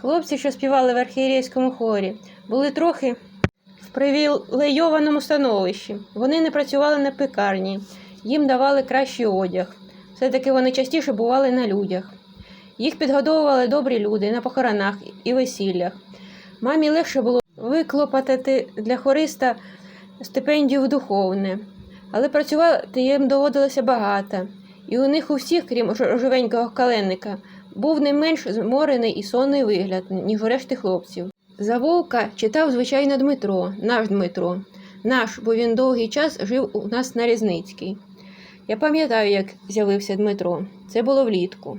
Хлопці, що співали в архієрейському хорі, були трохи в привілейованому становищі. Вони не працювали на пекарні, їм давали кращий одяг. Все-таки вони частіше бували на людях. Їх підгодовували добрі люди на похоронах і весіллях. Мамі легше було виклопотати для хориста стипендію в духовне, але працювати їм доводилося багато, і у них у всіх, крім живенького каленника, був не менш зморений і сонний вигляд, ніж у решти хлопців. За вовка читав, звичайно, Дмитро, наш Дмитро, наш, бо він довгий час жив у нас на Різницькій. Я пам'ятаю, як з'явився Дмитро. Це було влітку.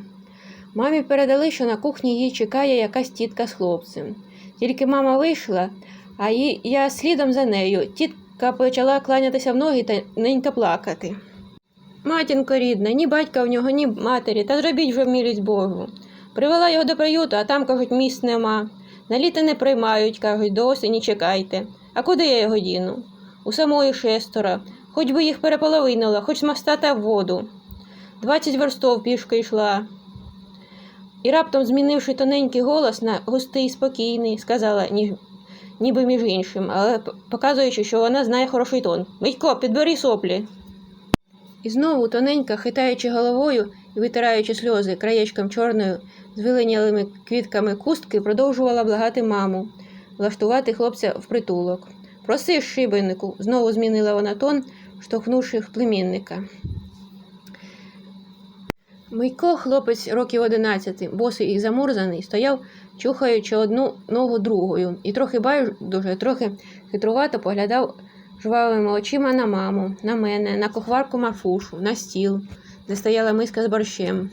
Мамі передали, що на кухні її чекає якась тітка з хлопцем. Тільки мама вийшла, а я слідом за нею. Тітка почала кланятися в ноги та ненька плакати. Матінко рідна, ні батька в нього, ні матері, та зробіть вже мілість Богу. Привела його до приюту, а там, кажуть, місць нема. На літо не приймають, кажуть, до осені чекайте. А куди я його діну? У самої шестеро. Хоч би їх переполовинила, хоч з моста та в воду. Двадцять верстов пішки йшла. І раптом, змінивши тоненький голос на густий, спокійний, сказала, ні, ніби між іншим, але показуючи, що вона знає хороший тон. Митько, підбери соплі. І знову тоненька, хитаючи головою і витираючи сльози краєчком чорної з виленялими квітками кустки, продовжувала благати маму, влаштувати хлопця в притулок. Проси шибенику, знову змінила вона тон, штовхнувши племінника. Мийко, хлопець років одинадцяти, босий і замурзаний, стояв, чухаючи одну ногу другою, і трохи байдуже, трохи хитрувато поглядав жвавими очима на маму, на мене, на кухварку Марфушу, на стіл, де стояла миска з борщем.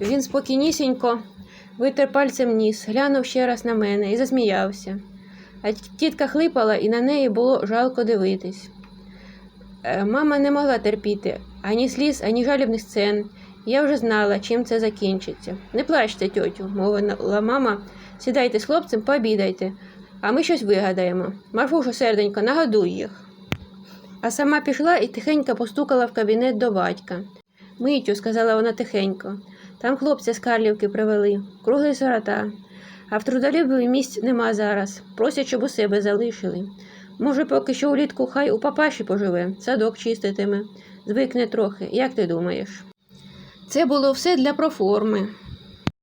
Він спокійнісінько витер пальцем ніс, глянув ще раз на мене і засміявся. А тітка хлипала, і на неї було жалко дивитись. Е, Мама не могла терпіти ані сліз, ані жалібних сцен. Я вже знала, чим це закінчиться. Не плачте, тьотю, мовила мама. Сідайте з хлопцем, пообідайте, а ми щось вигадаємо. Марфушу, серденько, нагодуй їх. А сама пішла і тихенько постукала в кабінет до батька. Митю, сказала вона тихенько, там хлопця з Карлівки привели, круглий сирота. А в трудолюбі місць нема зараз. Просять, щоб у себе залишили. Може, поки що улітку хай у папаші поживе, садок чиститиме, звикне трохи, як ти думаєш? Це було все для проформи.